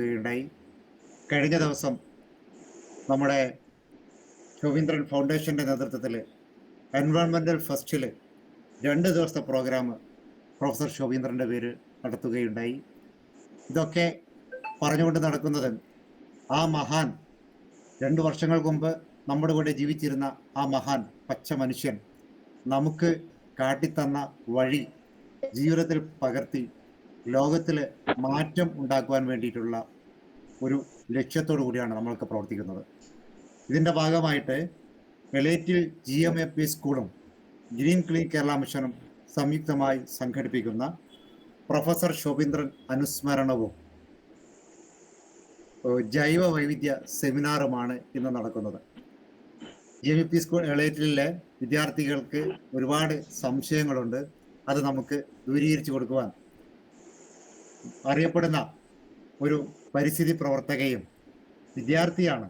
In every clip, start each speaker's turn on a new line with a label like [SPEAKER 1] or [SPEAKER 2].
[SPEAKER 1] നടക്കുകയുണ്ടായി കഴിഞ്ഞ ദിവസം നമ്മുടെ ശോഭീന്ദ്രൻ ഫൗണ്ടേഷന്റെ നേതൃത്വത്തിൽ എൻവയോൺമെന്റൽ ഫസ്റ്റിൽ രണ്ട് ദിവസത്തെ പ്രോഗ്രാം പ്രൊഫസർ ശോഭീന്ദ്രന്റെ പേര് നടത്തുകയുണ്ടായി. ഇതൊക്കെ പറഞ്ഞുകൊണ്ട് നടക്കുന്നത് ആ മഹാൻ രണ്ട് വർഷങ്ങൾക്ക് മുമ്പ് നമ്മുടെ കൂടെ ജീവിച്ചിരുന്ന ആ മഹാൻ പച്ച മനുഷ്യൻ നമുക്ക് കാട്ടിത്തന്ന വഴി ജീവിതത്തിൽ പകർത്തി ലോകത്തിൽ മാറ്റം ഉണ്ടാക്കുവാൻ വേണ്ടിയിട്ടുള്ള ഒരു ലക്ഷ്യത്തോടു കൂടിയാണ് നമ്മൾക്ക് പ്രവർത്തിക്കുന്നത്. ഇതിന്റെ ഭാഗമായിട്ട് വെളേറ്റിൽ ജി എം എ പി സ്കൂളും ഗ്രീൻ ക്ലീൻ കേരള മിഷനും സംയുക്തമായി സംഘടിപ്പിക്കുന്ന പ്രൊഫസർ ശോഭീന്ദ്രൻ അനുസ്മരണവും ജൈവ വൈവിധ്യ സെമിനാറുമാണ് ഇന്ന് നടക്കുന്നത്. ജി എം പി സ്കൂൾ എളേറ്റിലെ വിദ്യാർത്ഥികൾക്ക് ഒരുപാട് സംശയങ്ങളുണ്ട്. അത് നമുക്ക് ദൂരീകരിച്ചു കൊടുക്കുവാൻ അറിയപ്പെടുന്ന ഒരു പരിസ്ഥിതി പ്രവർത്തകയും വിദ്യാർത്ഥിയാണ്.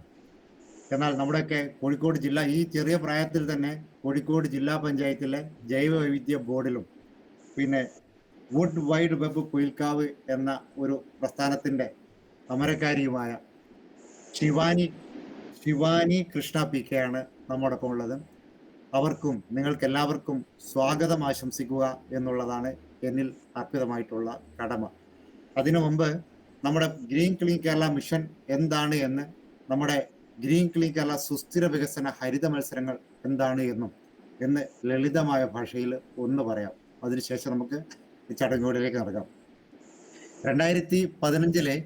[SPEAKER 1] എന്നാൽ നമ്മുടെയൊക്കെ കോഴിക്കോട് ജില്ല ഈ ചെറിയ പ്രായത്തിൽ തന്നെ കോഴിക്കോട് ജില്ലാ പഞ്ചായത്തിലെ ജൈവ വൈവിധ്യ ബോർഡിലും പിന്നെ വുഡ് വൈഡ് വെബ് കുയിൽക്കാവ് എന്ന ഒരു പ്രസ്ഥാനത്തിന്റെ സമരക്കാരിയുമായ ശിവാനി ശിവാനി കൃഷ്ണ പി കെ ആണ് നമ്മോടൊപ്പം ഉള്ളത് അവർക്കും നിങ്ങൾക്ക് എല്ലാവർക്കും സ്വാഗതം ആശംസിക്കുക എന്നുള്ളതാണ് എന്നിൽ അർപ്പിതമായിട്ടുള്ള കടമ. അതിനു മുമ്പ് നമ്മുടെ ഗ്രീൻ ക്ലീൻ കേരള മിഷൻ എന്താണ് എന്ന് നമ്മുടെ ഗ്രീൻ ക്ലീൻ കേരള സുസ്ഥിര വികസന ഹരിത മത്സരങ്ങൾ എന്താണ് എന്നും എന്ന് ലളിതമായ ഭാഷയിൽ ഒന്ന് പറയാം. അതിനുശേഷം നമുക്ക് ചടങ്ങുകളിലേക്ക് നടക്കാം. രണ്ടായിരത്തി പതിനഞ്ചിലെ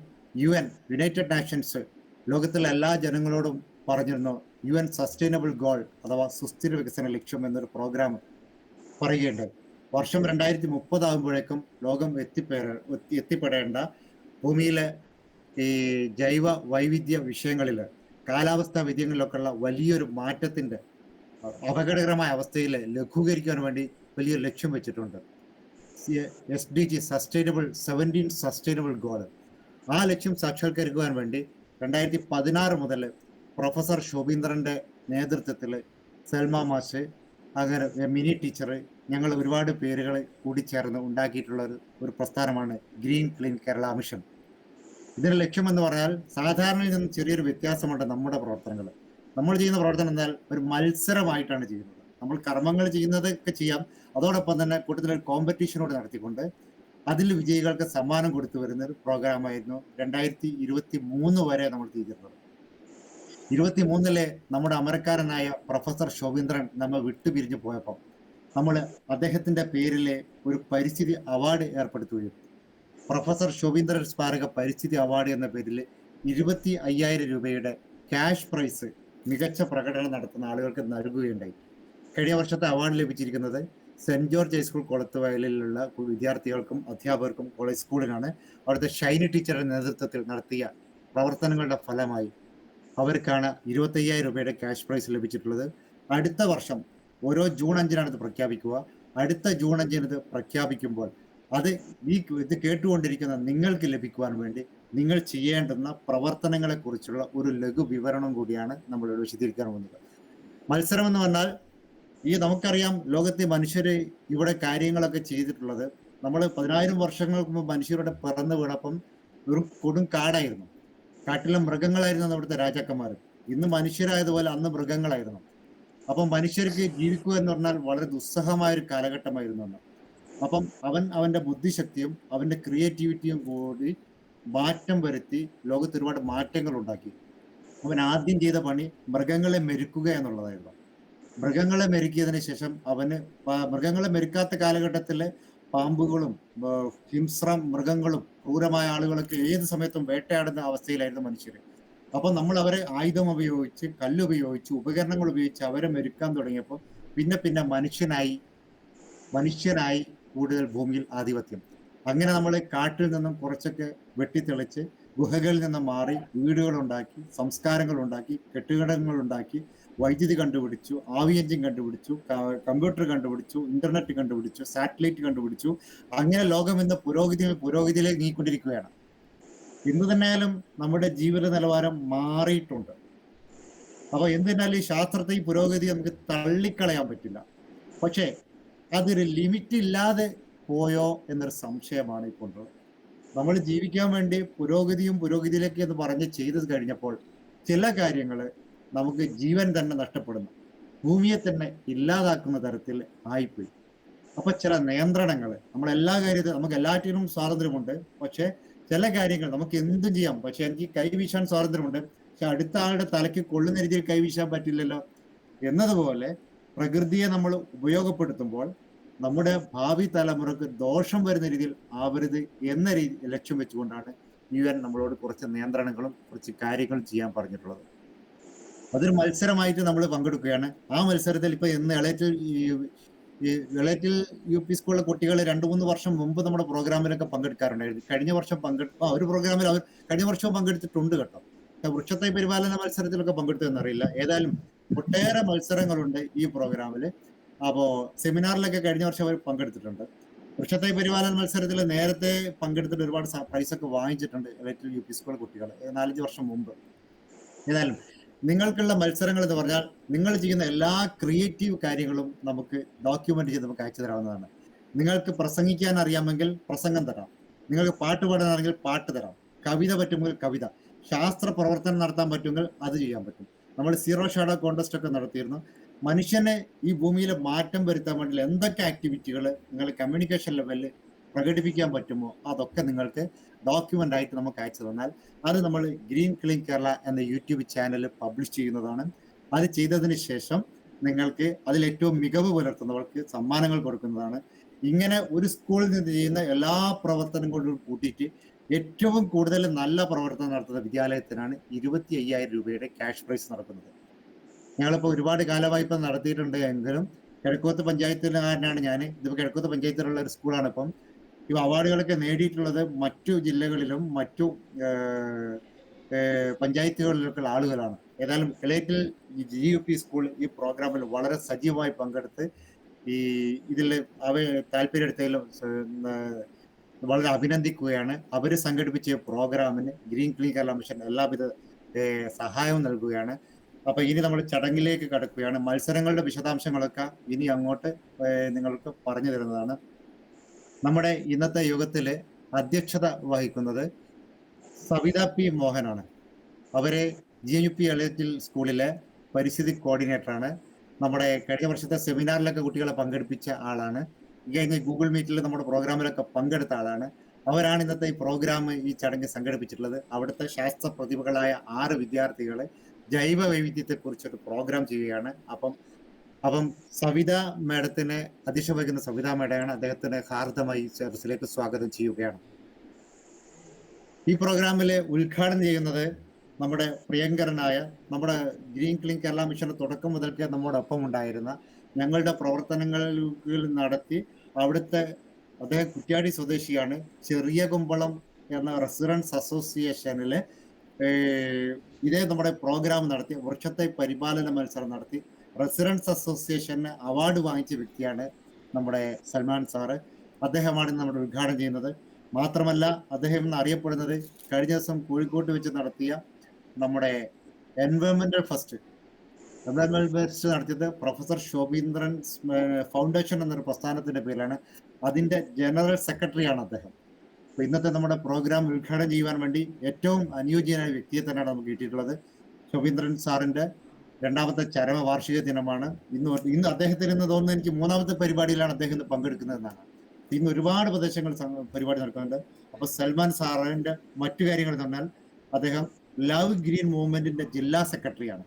[SPEAKER 1] യു എൻ യുണൈറ്റഡ് നാഷൻസ് ലോകത്തിലെ എല്ലാ ജനങ്ങളോടും പറഞ്ഞിരുന്നു യു എൻ സസ്റ്റൈനബിൾ ഗോൾ അഥവാ സുസ്ഥിര വികസന ലക്ഷ്യം എന്നൊരു പ്രോഗ്രാം പറയുകയുണ്ടായി. വർഷം രണ്ടായിരത്തി മുപ്പതാകുമ്പോഴേക്കും ലോകം എത്തിപ്പേ എത്തിപ്പെടേണ്ട ഭൂമിയിലെ ഈ ജൈവ വൈവിധ്യ വിഷയങ്ങളിൽ കാലാവസ്ഥാ വ്യതിയാനങ്ങളിലൊക്കെയുള്ള വലിയൊരു മാറ്റത്തിന്റെ അപകടകരമായ അവസ്ഥയിൽ ലഘൂകരിക്കാൻ വേണ്ടി വലിയൊരു ലക്ഷ്യം വെച്ചിട്ടുണ്ട്. S D G sustainable seventeen sustainable goal. ആ ലക്ഷ്യം സാക്ഷാത്കരിക്കുവാൻ വേണ്ടി രണ്ടായിരത്തി പതിനാറ് മുതൽ പ്രൊഫസർ ശോഭീന്ദ്രന്റെ നേതൃത്വത്തിൽ സൽമ മാഷ് അങ്ങനെ മിനി ടീച്ചർ ഞങ്ങൾ ഒരുപാട് പേരുകൾ കൂടിച്ചേർന്ന് ഉണ്ടാക്കിയിട്ടുള്ള ഒരു ഒരു പ്രസ്ഥാനമാണ് ഗ്രീൻ ക്ലീൻ കേരള മിഷൻ. ഇതിന്റെ ലക്ഷ്യമെന്ന് പറഞ്ഞാൽ സാധാരണയിൽ നിന്ന് ചെറിയൊരു വ്യത്യാസമുണ്ട് നമ്മുടെ പ്രവർത്തനങ്ങൾ. നമ്മൾ ചെയ്യുന്ന പ്രവർത്തനം എന്നാൽ ഒരു മത്സരമായിട്ടാണ് ചെയ്യുന്നത്. നമ്മൾ കർമ്മങ്ങൾ ചെയ്യുന്നതൊക്കെ ചെയ്യാം. അതോടൊപ്പം തന്നെ കൂട്ടത്തിൽ ഒരു കോമ്പറ്റീഷനോട് നടത്തിക്കൊണ്ട് അതിൽ വിജയികൾക്ക് സമ്മാനം കൊടുത്തു വരുന്ന ഒരു പ്രോഗ്രാമായിരുന്നു രണ്ടായിരത്തി ഇരുപത്തി മൂന്ന് വരെ നമ്മൾ ചെയ്തിരുന്നത്. ഇരുപത്തി മൂന്നിലെ നമ്മുടെ അമരക്കാരനായ പ്രൊഫസർ ശോഭീന്ദ്രൻ നമ്മെ വിട്ടുപിരിഞ്ഞു പോയപ്പോൾ നമ്മൾ അദ്ദേഹത്തിന്റെ പേരിലെ ഒരു പരിസ്ഥിതി അവാർഡ് ഏർപ്പെടുത്തുകയും പ്രൊഫസർ ശോഭീന്ദ്രൻ സ്മാരക പരിസ്ഥിതി അവാർഡ് എന്ന പേരിൽ ഇരുപത്തി അയ്യായിരം രൂപയുടെ ക്യാഷ് പ്രൈസ് മികച്ച പ്രകടനം നടത്തുന്ന ആളുകൾക്ക് നൽകുകയുണ്ടായി. കഴിഞ്ഞ വർഷത്തെ അവാർഡ് ലഭിച്ചിരിക്കുന്നത് സെന്റ് ജോർജ് ഹൈസ്കൂൾ കൊളത്തുവയലിലുള്ള വിദ്യാർത്ഥികൾക്കും അധ്യാപകർക്കും കോളേജ് സ്കൂളിനാണ്. അവിടുത്തെ ഷൈനി ടീച്ചറുടെ നേതൃത്വത്തിൽ നടത്തിയ പ്രവർത്തനങ്ങളുടെ ഫലമായി അവർക്കാണ് ഇരുപത്തയ്യായിരം രൂപയുടെ ക്യാഷ് പ്രൈസ് ലഭിച്ചിട്ടുള്ളത്. അടുത്ത വർഷം ഓരോ ജൂൺ അഞ്ചിനാണ് ഇത് പ്രഖ്യാപിക്കുക. അടുത്ത ജൂൺ അഞ്ചിന് ഇത് പ്രഖ്യാപിക്കുമ്പോൾ അത് ഈ ഇത് കേട്ടുകൊണ്ടിരിക്കുന്ന നിങ്ങൾക്ക് ലഭിക്കുവാൻ വേണ്ടി നിങ്ങൾ ചെയ്യേണ്ടുന്ന പ്രവർത്തനങ്ങളെ കുറിച്ചുള്ള ഒരു ലഘു വിവരണം കൂടിയാണ് നമ്മൾ വിശദീകരിക്കാൻ പോകുന്നത്. മത്സരം എന്ന് പറഞ്ഞാൽ ഈ നമുക്കറിയാം ലോകത്തെ മനുഷ്യർ ഇവിടെ കാര്യങ്ങളൊക്കെ ചെയ്തിട്ടുള്ളത് നമ്മൾ പതിനായിരം വർഷങ്ങൾക്ക് മുമ്പ് മനുഷ്യരുടെ പിറന്നു വീണപ്പം ഒരു കൊടും കാടായിരുന്നു. കാട്ടിലെ മൃഗങ്ങളായിരുന്നു അവിടുത്തെ രാജാക്കന്മാർ ഇന്ന് മനുഷ്യരായതുപോലെ അന്ന് മൃഗങ്ങളായിരുന്നു. അപ്പം മനുഷ്യർക്ക് ജീവിക്കുക എന്ന് പറഞ്ഞാൽ വളരെ ദുസ്സഹമായ ഒരു കാലഘട്ടമായിരുന്നു അന്ന്. അപ്പം അവൻ അവന്റെ ബുദ്ധിശക്തിയും അവന്റെ ക്രിയേറ്റിവിറ്റിയും കൂടി മാറ്റം വരുത്തി ലോകത്ത് ഒരുപാട് മാറ്റങ്ങൾ ഉണ്ടാക്കി. അവൻ ആദ്യം ചെയ്ത പണി മൃഗങ്ങളെ മെരുക്കുക എന്നുള്ളതായിരുന്നു. മൃഗങ്ങളെ മെരുക്കിയതിന് ശേഷം അവന് മൃഗങ്ങളെ മെരുക്കാത്ത കാലഘട്ടത്തിലെ പാമ്പുകളും ഹിംസ്രം മൃഗങ്ങളും ക്രൂരമായ ആളുകളൊക്കെ ഏത് സമയത്തും വേട്ടയാടുന്ന അവസ്ഥയിലായിരുന്നു മനുഷ്യർ അപ്പൊ നമ്മൾ അവരെ ആയുധം ഉപയോഗിച്ച് കല്ലുപയോഗിച്ച് ഉപകരണങ്ങൾ ഉപയോഗിച്ച് അവരെ മെരുക്കാൻ തുടങ്ങിയപ്പോൾ പിന്നെ പിന്നെ മനുഷ്യനായി മനുഷ്യനായി കൂടുതൽ ഭൂമിയിൽ ആധിപത്യം. അങ്ങനെ നമ്മൾ കാട്ടിൽ നിന്നും കുറച്ചൊക്കെ വെട്ടിത്തെളിച്ച് ഗുഹകളിൽ നിന്നും മാറി ഉണ്ടാക്കി കെട്ടിടങ്ങൾ ഉണ്ടാക്കി വൈദ്യുതി കണ്ടുപിടിച്ചു ആവി എഞ്ചിൻ കണ്ടുപിടിച്ചു കമ്പ്യൂട്ടർ കണ്ടുപിടിച്ചു ഇന്റർനെറ്റ് കണ്ടുപിടിച്ചു സാറ്റലൈറ്റ് കണ്ടുപിടിച്ചു. അങ്ങനെ ലോകം ഇന്ന് പുരോഗതി പുരോഗതിയിലേക്ക് നീങ്ങിക്കൊണ്ടിരിക്കുകയാണ്. ഇന്ന് തന്നെയാലും നമ്മുടെ ജീവിത നിലവാരം മാറിയിട്ടുണ്ട്. അപ്പൊ എന്തിനാലും ഈ ശാസ്ത്രത്തെ പുരോഗതി നമുക്ക് തള്ളിക്കളയാൻ പറ്റില്ല. പക്ഷേ അതൊരു ലിമിറ്റ് ഇല്ലാതെ പോയോ എന്നൊരു സംശയമാണ് ഇപ്പോൾ നമ്മൾ ജീവിക്കാൻ വേണ്ടി പുരോഗതിയും പുരോഗതിയിലേക്ക് എന്ന് പറഞ്ഞ് ചെയ്തു കഴിഞ്ഞപ്പോൾ ചില കാര്യങ്ങൾ നമുക്ക് ജീവൻ തന്നെ നഷ്ടപ്പെടുന്നു. ഭൂമിയെ തന്നെ ഇല്ലാതാക്കുന്ന തരത്തിൽ ആയിപ്പോയി. അപ്പൊ ചില നിയന്ത്രണങ്ങൾ നമ്മൾ എല്ലാ കാര്യത്തിലും നമുക്ക് എല്ലാറ്റിനും സ്വാതന്ത്ര്യമുണ്ട്. പക്ഷെ ചില കാര്യങ്ങൾ നമുക്ക് എന്തും ചെയ്യാം. പക്ഷെ എനിക്ക് കൈവീശാൻ സ്വാതന്ത്ര്യമുണ്ട്. പക്ഷെ അടുത്ത ആളുടെ തലയ്ക്ക് കൊള്ളുന്ന രീതിയിൽ കൈവീശാൻ പറ്റില്ലല്ലോ. എന്നതുപോലെ പ്രകൃതിയെ നമ്മൾ ഉപയോഗപ്പെടുത്തുമ്പോൾ നമ്മുടെ ഭാവി തലമുറയ്ക്ക് ദോഷം വരുന്ന രീതിയിൽ ആവരുത് എന്ന രീതി ലക്ഷ്യം വെച്ചുകൊണ്ടാണ് യു എൻ നമ്മളോട് കുറച്ച് നിയന്ത്രണങ്ങളും കുറച്ച് കാര്യങ്ങളും ചെയ്യാൻ പറഞ്ഞിട്ടുള്ളത്. അതൊരു മത്സരമായിട്ട് നമ്മൾ പങ്കെടുക്കുകയാണ്. ആ മത്സരത്തിൽ ഇപ്പൊ ഇന്ന് ഇളയറ്റിൽ ഈ ഇളയറ്റിൽ യു പി സ്കൂളിലെ കുട്ടികൾ രണ്ടു മൂന്ന് വർഷം മുമ്പ് നമ്മുടെ പ്രോഗ്രാമിലൊക്കെ പങ്കെടുക്കാറുണ്ടായിരുന്നു. കഴിഞ്ഞ വർഷം പങ്കെടുത്ത ഒരു പ്രോഗ്രാമിൽ അവർ കഴിഞ്ഞ വർഷവും പങ്കെടുത്തിട്ടുണ്ട് കേട്ടോ. വൃക്ഷത്തെ പരിപാലന മത്സരത്തിലൊക്കെ പങ്കെടുത്തു എന്നറിയില്ല. ഏതായാലും ഒട്ടേറെ മത്സരങ്ങളുണ്ട് ഈ പ്രോഗ്രാമിൽ. അപ്പോൾ സെമിനാറിലൊക്കെ കഴിഞ്ഞ വർഷം അവർ പങ്കെടുത്തിട്ടുണ്ട്. വൃക്ഷത്തെ പരിപാലന മത്സരത്തിൽ നേരത്തെ പങ്കെടുത്തിട്ട് ഒരുപാട് പ്രൈസൊക്കെ വാങ്ങിച്ചിട്ടുണ്ട് യു പി സ്കൂൾ കുട്ടികൾ. നാലഞ്ച് വർഷം മുമ്പ്. ഏതായാലും നിങ്ങൾക്കുള്ള മത്സരങ്ങൾ എന്ന് പറഞ്ഞാൽ നിങ്ങൾ ചെയ്യുന്ന എല്ലാ ക്രിയേറ്റീവ് കാര്യങ്ങളും നമുക്ക് ഡോക്യുമെന്റ് ചെയ്ത് നമുക്ക് അയച്ചു തരാവുന്നതാണ്. നിങ്ങൾക്ക് പ്രസംഗിക്കാൻ അറിയാമെങ്കിൽ പ്രസംഗം തരാം. നിങ്ങൾക്ക് പാട്ട് പാടാനാണെങ്കിൽ പാട്ട് തരാം. കവിത പറ്റുമെങ്കിൽ കവിത. ശാസ്ത്ര പ്രവർത്തനം നടത്താൻ പറ്റുമെങ്കിൽ അത് ചെയ്യാൻ പറ്റും. നമ്മൾ സീറോ ഷാഡോ കോൺടെസ്റ്റ് ഒക്കെ നടത്തിയിരുന്നു. മനുഷ്യനെ ഈ ഭൂമിയിൽ മാറ്റം വരുത്താൻ വേണ്ടി എന്തൊക്കെ ആക്ടിവിറ്റികൾ നിങ്ങൾ കമ്മ്യൂണിക്കേഷൻ ലെവലിൽ പ്രകടിപ്പിക്കാൻ പറ്റുമോ? അതൊക്കെ നിങ്ങൾക്ക് ഡോക്യുമെന്റ് ആയിട്ട് നമുക്ക് അയച്ചു തന്നാൽ അത് നമ്മൾ ഗ്രീൻ ക്ലീൻ കേരള എന്ന യൂട്യൂബ് ചാനൽ പബ്ലിഷ് ചെയ്യുന്നതാണ്. അത് ചെയ്തതിന് ശേഷം നിങ്ങൾക്ക് അതിൽ ഏറ്റവും മികവ് പുലർത്തുന്നവർക്ക് സമ്മാനങ്ങൾ കൊടുക്കുന്നതാണ്. ഇങ്ങനെ ഒരു സ്കൂളിൽ നിന്ന് ചെയ്യുന്ന എല്ലാ പ്രവർത്തനങ്ങളും കൂട്ടിയിട്ട് ഏറ്റവും കൂടുതൽ നല്ല പ്രവർത്തനം നടത്തുന്ന വിദ്യാലയത്തിനാണ് ഇരുപത്തി അയ്യായിരം രൂപയുടെ ക്യാഷ് പ്രൈസ് നടക്കുന്നത്. ഞങ്ങളിപ്പോൾ ഒരുപാട് കാലവായ്പ നടത്തിയിട്ടുണ്ട് എങ്കിലും കിഴക്കോത്ത് പഞ്ചായത്തുകാരനാണ് ഞാൻ ഇതിപ്പോൾ കിഴക്കോത്ത് പഞ്ചായത്തിലുള്ള ഒരു സ്കൂളാണ് ഇപ്പം. ഈ അവാർഡുകളൊക്കെ നേടിയിട്ടുള്ളത് മറ്റു ജില്ലകളിലും മറ്റു പഞ്ചായത്തുകളിലൊക്കെ ആളുകളാണ്. ഏതായാലും ഈ ജി യു പി സ്കൂൾ ഈ പ്രോഗ്രാമിൽ വളരെ സജീവമായി പങ്കെടുത്ത് ഈ ഇതിൽ അവ താല്പര്യമെടുത്തതിലും വളരെ അഭിനന്ദിക്കുകയാണ്. അവർ സംഘടിപ്പിച്ച പ്രോഗ്രാമിന് ഗ്രീൻ ക്ലീൻ കേരള മിഷൻ എല്ലാവിധ സഹായവും നൽകുകയാണ്. അപ്പൊ ഇനി നമ്മൾ ചടങ്ങിലേക്ക് കടക്കുകയാണ്. മത്സരങ്ങളുടെ വിശദാംശങ്ങളൊക്കെ ഇനി അങ്ങോട്ട് നിങ്ങൾക്ക് പറഞ്ഞു തരുന്നതാണ്. നമ്മുടെ ഇന്നത്തെ യുഗത്തിൽ അധ്യക്ഷത വഹിക്കുന്നത് സവിത പി മോഹനാണ്. അവരെ ജി യു പി എളയത്തിൽ സ്കൂളിലെ പരിസ്ഥിതി കോർഡിനേറ്ററാണ്. നമ്മുടെ കഴിഞ്ഞ വർഷത്തെ സെമിനാറിലൊക്കെ കുട്ടികളെ പങ്കെടുപ്പിച്ച ആളാണ്. കഴിഞ്ഞ ഗൂഗിൾ മീറ്റിൽ നമ്മുടെ പ്രോഗ്രാമിലൊക്കെ പങ്കെടുത്ത ആളാണ്. അവരാണ് ഇന്നത്തെ ഈ പ്രോഗ്രാം ഈ ചടങ്ങ് സംഘടിപ്പിച്ചിട്ടുള്ളത്. അവിടുത്തെ ശാസ്ത്ര പ്രതിഭകളായ ആറ് വിദ്യാർത്ഥികളെ ജൈവ വൈവിധ്യത്തെ കുറിച്ചൊരു പ്രോഗ്രാം ചെയ്യുകയാണ്. അപ്പം അപ്പം സവിത മേഡത്തിന് അധ്യക്ഷ സവിത മേഡമാണ് അദ്ദേഹത്തിന് ഹാർദമായി സദസ്സിലേക്ക് സ്വാഗതം ചെയ്യുകയാണ്. ഈ പ്രോഗ്രാമിൽ ഉദ്ഘാടനം ചെയ്യുന്നത് നമ്മുടെ പ്രിയങ്കരനായ നമ്മുടെ ഗ്രീൻ ക്ലീൻ കേരള മിഷന്റെ തുടക്കം മുതൽക്കേ നമ്മോടൊപ്പം ഉണ്ടായിരുന്ന ഞങ്ങളുടെ പ്രവർത്തനങ്ങളിൽ നടത്തി അവിടുത്തെ അദ്ദേഹം കുറ്റ്യാടി സ്വദേശിയാണ്. ചെറിയ കുമ്പളം എന്ന റെസിഡൻസ് അസോസിയേഷനിലെ ഇതേ നമ്മുടെ പ്രോഗ്രാം നടത്തി വൃക്ഷത്തെ പരിപാലന മത്സരം നടത്തി. റെസിഡൻസ് അസോസിയേഷന് അവാർഡ് വാങ്ങിച്ച വ്യക്തിയാണ് നമ്മുടെ സൽമാൻ സാറ്. അദ്ദേഹമാണ് നമ്മുടെ ഉദ്ഘാടനം ചെയ്യുന്നത്. മാത്രമല്ല അദ്ദേഹം ഇന്ന് അറിയപ്പെടുന്നത് കഴിഞ്ഞ ദിവസം കോഴിക്കോട്ട് വെച്ച് നടത്തിയ നമ്മുടെ എൻവയോൺമെന്റൽ ഫസ്റ്റ് ഫസ്റ്റ് നടത്തിയത് പ്രൊഫസർ ശോഭീന്ദ്രൻ ഫൗണ്ടേഷൻ എന്നൊരു പ്രസ്ഥാനത്തിന്റെ പേരിലാണ്. അതിന്റെ ജനറൽ സെക്രട്ടറിയാണ് അദ്ദേഹം. അപ്പൊ ഇന്നത്തെ നമ്മുടെ പ്രോഗ്രാം ഉദ്ഘാടനം ചെയ്യുവാൻ വേണ്ടി ഏറ്റവും അനുയോജ്യനായ വ്യക്തിയെ തന്നെയാണ് നമുക്ക് കിട്ടിയിട്ടുള്ളത്. ശോഭീന്ദ്രൻ സാറിന്റെ രണ്ടാമത്തെ ചരമ വാർഷിക ദിനമാണ്. ഇന്ന് ഇന്ന് അദ്ദേഹത്തിന് ഇന്ന് തോന്നുന്നു എനിക്ക് മൂന്നാമത്തെ പരിപാടിയിലാണ് അദ്ദേഹം ഇന്ന് പങ്കെടുക്കുന്നതെന്നാണ്. ഇന്ന് ഒരുപാട് പ്രദേശങ്ങൾ പരിപാടി നടക്കുന്നുണ്ട്. അപ്പൊ സൽമാൻ സാറിന്റെ മറ്റു കാര്യങ്ങൾ എന്ന് പറഞ്ഞാൽ അദ്ദേഹം ലവ് ഗ്രീൻ മൂവ്മെന്റിന്റെ ജില്ലാ സെക്രട്ടറിയാണ്.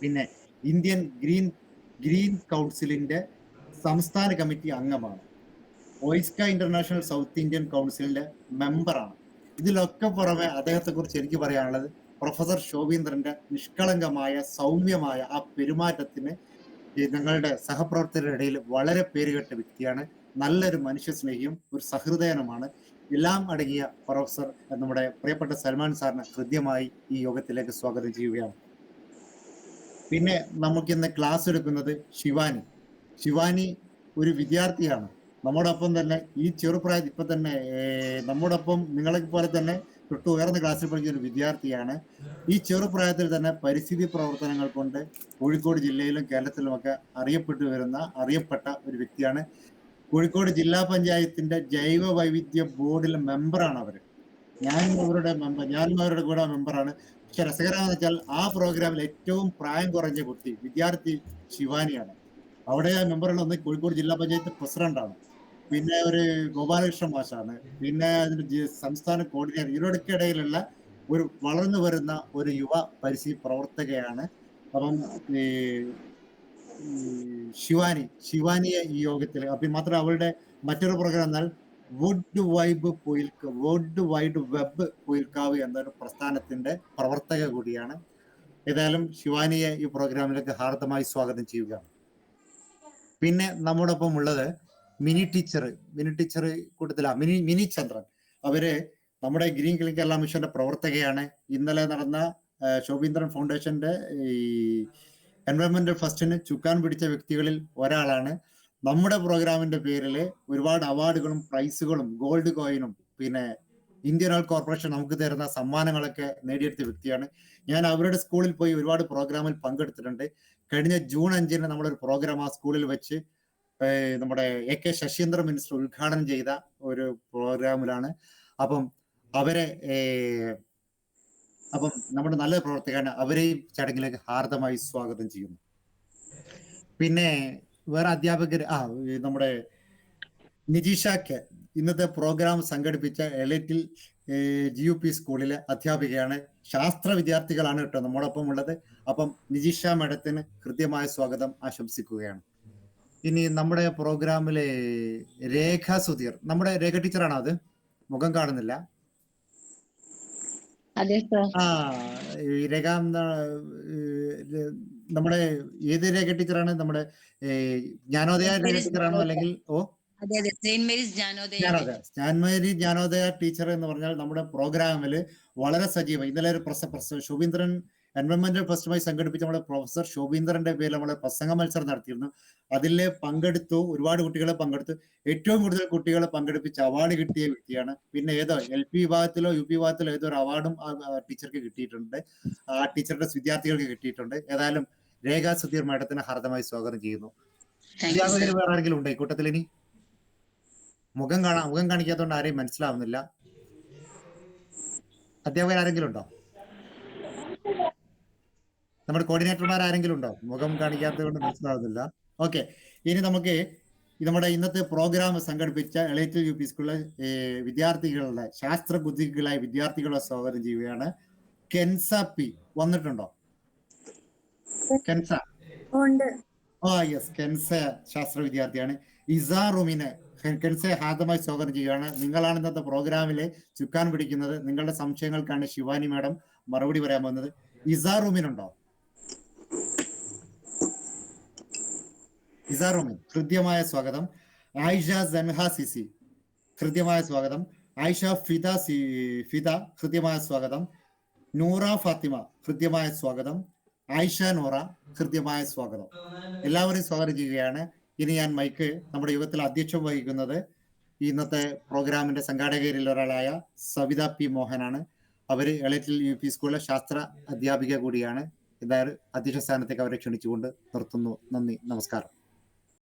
[SPEAKER 1] പിന്നെ ഇന്ത്യൻ ഗ്രീൻ ഗ്രീൻ കൗൺസിലിന്റെ സംസ്ഥാന കമ്മിറ്റി അംഗമാണ്. ഓയിസ്ക ഇന്റർനാഷണൽ സൗത്ത് ഇന്ത്യൻ കൗൺസിലിന്റെ മെമ്പറാണ്. ഇതിലൊക്കെ പുറമെ അദ്ദേഹത്തെ കുറിച്ച് എനിക്ക് പറയാനുള്ളത് പ്രൊഫസർ ശോഭീന്ദ്രന്റെ നിഷ്കളങ്കമായ സൗമ്യമായ ആ പെരുമാറ്റത്തിന് ഞങ്ങളുടെ സഹപ്രവർത്തകരുടെ ഇടയിൽ വളരെ പേരുകെട്ട വ്യക്തിയാണ്. നല്ലൊരു മനുഷ്യ സ്നേഹിയും ഒരു സഹൃദയനുമാണ്. എല്ലാം അടങ്ങിയ പ്രൊഫസർ നമ്മുടെ പ്രിയപ്പെട്ട സൽമാൻ സാറിനെ ഹൃദ്യമായി ഈ യോഗത്തിലേക്ക് സ്വാഗതം ചെയ്യുകയാണ്. പിന്നെ നമുക്കിന്ന് ക്ലാസ് എടുക്കുന്നത് ശിവാനി. ശിവാനി ഒരു വിദ്യാർത്ഥിയാണ്. നമ്മോടൊപ്പം തന്നെ ഈ ചെറുപ്രായത്തിൽ ഇപ്പൊ തന്നെ നമ്മോടൊപ്പം നിങ്ങളെ പോലെ തന്നെ തൊട്ട് ഉയർന്ന ക്ലാസ്സിൽ പഠിക്കുന്ന ഒരു വിദ്യാർത്ഥിയാണ്. ഈ ചെറുപ്രായത്തിൽ തന്നെ പരിസ്ഥിതി പ്രവർത്തനങ്ങൾ കൊണ്ട് കോഴിക്കോട് ജില്ലയിലും കേരളത്തിലുമൊക്കെ അറിയപ്പെട്ടു വരുന്ന അറിയപ്പെട്ട ഒരു വ്യക്തിയാണ്. കോഴിക്കോട് ജില്ലാ പഞ്ചായത്തിന്റെ ജൈവ വൈവിധ്യ ബോർഡിലെ മെമ്പറാണ് അവർ ഞാനും അവരുടെ മെമ്പർ ഞാനും അവരുടെ കൂടെ മെമ്പറാണ് പക്ഷെ രസകരമെന്ന് വെച്ചാൽ ആ പ്രോഗ്രാമിൽ ഏറ്റവും പ്രായം കുറഞ്ഞ കുട്ടി വിദ്യാർത്ഥി ശിവാനിയാണ്. അവിടെ മെമ്പറുള്ള ഒന്ന് കോഴിക്കോട് ജില്ലാ പഞ്ചായത്ത് പ്രസിഡന്റാണ് പിന്നെ ഒരു ഗോപാലകൃഷ്ണ മാഷാണ് പിന്നെ അതിന്റെ സംസ്ഥാന കോർഡിനേറ്റർ ഇവരുടെക്കിടയിലുള്ള ഒരു വളർന്നു വരുന്ന ഒരു യുവ പരിസ്ഥിതി പ്രവർത്തകയാണ്. അപ്പം ഈ ശിവാനി ശിവാനിയെ ഈ യോഗത്തിൽ അപ്പം മാത്രം അവളുടെ മറ്റൊരു പ്രോഗ്രാം എന്നാൽ വുഡ് വൈബ് പൊയിൽക്ക് വുഡ് വൈഡ് വെബ് പൊയിൽക്കാവ് എന്നൊരു പ്രസ്ഥാനത്തിന്റെ പ്രവർത്തക കൂടിയാണ്. ഏതായാലും ശിവാനിയെ ഈ പ്രോഗ്രാമിലേക്ക് ഹാർദമായി സ്വാഗതം ചെയ്യുകയാണ്. പിന്നെ നമ്മോടൊപ്പം ഉള്ളത് മിനി ടീച്ചർ മിനി ടീച്ചർ കൂട്ടത്തില മിനി മിനി ചന്ദ്രൻ. അവർ നമ്മുടെ ഗ്രീൻ ക്ലീൻ കേരള മിഷന്റെ പ്രവർത്തകയാണ്. ഇന്നലെ നടന്ന ശോഭീന്ദ്രൻ ഫൗണ്ടേഷന്റെ ഈ എൻവയോൺമെന്റ് ഫസ്റ്റിന് ചുക്കാൻ പിടിച്ച വ്യക്തികളിൽ ഒരാളാണ്. നമ്മുടെ പ്രോഗ്രാമിന്റെ പേരിൽ ഒരുപാട് അവാർഡുകളും പ്രൈസുകളും ഗോൾഡ് കോയിനും പിന്നെ ഇന്ത്യൻ ഓയിൽ കോർപ്പറേഷൻ നമുക്ക് തരുന്ന സമ്മാനങ്ങളൊക്കെ നേടിയെടുത്ത വ്യക്തിയാണ്. ഞാൻ അവരുടെ സ്കൂളിൽ പോയി ഒരുപാട് പ്രോഗ്രാമിൽ പങ്കെടുത്തിട്ടുണ്ട്. കഴിഞ്ഞ ജൂൺ അഞ്ചിന് നമ്മളൊരു പ്രോഗ്രാം ആ സ്കൂളിൽ വെച്ച് നമ്മുടെ എ കെ ശശീന്ദ്ര മിനിസ്റ്റർ ഉദ്ഘാടനം ചെയ്ത ഒരു പ്രോഗ്രാമിലാണ്. അപ്പം അവരെ അപ്പം നമ്മുടെ നല്ല പ്രവർത്തകരാണ് അവരെയും ചടങ്ങിലേക്ക് ഹാർദമായി സ്വാഗതം ചെയ്യുന്നു. പിന്നെ വേറെ അധ്യാപകർ ആ നമ്മുടെ നിജീഷക്ക് ഇന്നത്തെ പ്രോഗ്രാം സംഘടിപ്പിച്ച എലൈറ്റിൽ ജി യു പി സ്കൂളിലെ അധ്യാപികയാണ്. ശാസ്ത്ര വിദ്യാർത്ഥികളാണ് കേട്ടോ നമ്മോടൊപ്പം ഉള്ളത്. അപ്പം നിജീഷ മാഡത്തിന് കൃത്യമായ സ്വാഗതം ആശംസിക്കുകയാണ്. ഇനി നമ്മുടെ പ്രോഗ്രാമിലെ രേഖ സുധീർ. നമ്മുടെ രേഖ ടീച്ചറാണോ അത്? മുഖം കാണുന്നില്ല. ആ രേഖ നമ്മുടെ ഏത് രേഖ ടീച്ചറാണ്? നമ്മുടെ ജ്ഞാനോദയ രേഖ ടീച്ചറാണോ അല്ലെങ്കിൽ ഓ?
[SPEAKER 2] ജ്ഞാനോദയ
[SPEAKER 1] ജ്ഞാനോദയ. ടീച്ചർ എന്ന് പറഞ്ഞാൽ നമ്മുടെ പ്രോഗ്രാമിൽ വളരെ സജീവം. ഇന്നലെ ഒരു പ്രസ പ്രസ ശോഭീന്ദ്രൻ എൻവയോൺമെന്റൽ ഫസ്റ്റുമായി സംഘടിപ്പിച്ച നമ്മുടെ പ്രൊഫസർ ശോഭീന്ദ്രന്റെ പേരിൽ നമ്മൾ പ്രസംഗ മത്സരം നടത്തിയിരുന്നു. അതിൽ പങ്കെടുത്തു. ഒരുപാട് കുട്ടികളെ പങ്കെടുത്തു. ഏറ്റവും കൂടുതൽ കുട്ടികളെ പങ്കെടുപ്പിച്ച് അവാർഡ് കിട്ടിയ വ്യക്തിയാണ്. പിന്നെ ഏതോ എൽ പി വിഭാഗത്തിലോ യു പി വിഭാഗത്തിലോ ഏതോ ഒരു അവാർഡും ടീച്ചർക്ക് കിട്ടിയിട്ടുണ്ട്. ആ ടീച്ചറുടെ വിദ്യാർത്ഥികൾക്ക് കിട്ടിയിട്ടുണ്ട്. ഏതായാലും രേഖ സുധീർ മാഡത്തിന് ഹർദമായി സ്വാഗതം ചെയ്യുന്നു. വേറെ ആരെങ്കിലും ഉണ്ടോ ഈ കൂട്ടത്തിൽ ഇനി? മുഖം കാണാം മുഖം കാണിക്കാത്തതുകൊണ്ട് ആരെയും മനസ്സിലാവുന്നില്ല. അധ്യാപകർ ആരെങ്കിലും ഉണ്ടോ? നമ്മുടെ കോർഡിനേറ്റർമാർ ആരെങ്കിലും ഉണ്ടോ? മുഖം കാണിക്കാത്തത് കൊണ്ട് മനസ്സിലാവുന്നില്ല. ഓക്കെ ഇനി നമുക്ക് നമ്മുടെ ഇന്നത്തെ പ്രോഗ്രാം സംഘടിപ്പിച്ച എളേറ്റൽ യു പി സ്കൂളിലെ വിദ്യാർത്ഥികളുടെ ശാസ്ത്ര ബുദ്ധികളായ വിദ്യാർത്ഥികളെ സ്വാഗതം ചെയ്യുകയാണ് കെൻസ പി. വന്നിട്ടുണ്ടോ? കെൻസ? ആ യെസ് കെൻസ ശാസ്ത്ര വിദ്യാർത്ഥിയാണ്. ഇസാറുമിനെ കെൻസയെ ഹാർദമായി സ്വാഗതം ചെയ്യുകയാണ്. നിങ്ങളാണ് ഇന്നത്തെ പ്രോഗ്രാമിലെ ചുക്കാൻ പിടിക്കുന്നത്. നിങ്ങളുടെ സംശയങ്ങൾക്കാണ് ശിവാനി മാഡം മറുപടി പറയാൻ പോകുന്നത്. ഇസാറുമിനുണ്ടോ ഇസാറുമിൻ ഹൃദ്യമായ സ്വാഗതം. ആയിഷ സൻഹ സിസി ഹൃദ്യമായ സ്വാഗതം. ആയിഷ ഫിദ സി ഫിദ ഹൃദ്യമായ സ്വാഗതം. നൂറ ഫാത്തിമ ഹൃദ്യമായ സ്വാഗതം. ആയിഷ നൂറ ഹൃദ്യമായ സ്വാഗതം. എല്ലാവരെയും സ്വാഗതം ചെയ്യുകയാണ് ഇനി ഞാൻ മൈക്ക് നമ്മുടെ യുഗത്തിൽ അധ്യക്ഷം വഹിക്കുന്നത് ഇന്നത്തെ പ്രോഗ്രാമിന്റെ സംഘാടകരിൽ ഒരാളായ സവിത പി മോഹനാണ്. അവർ എളറ്റിൽ യു പി സ്കൂളിലെ ശാസ്ത്ര അധ്യാപിക കൂടിയാണ്. എന്തായാലും അധ്യക്ഷ സ്ഥാനത്തേക്ക് അവരെ ക്ഷണിച്ചുകൊണ്ട് നിർത്തുന്നു. നന്ദി നമസ്കാരം.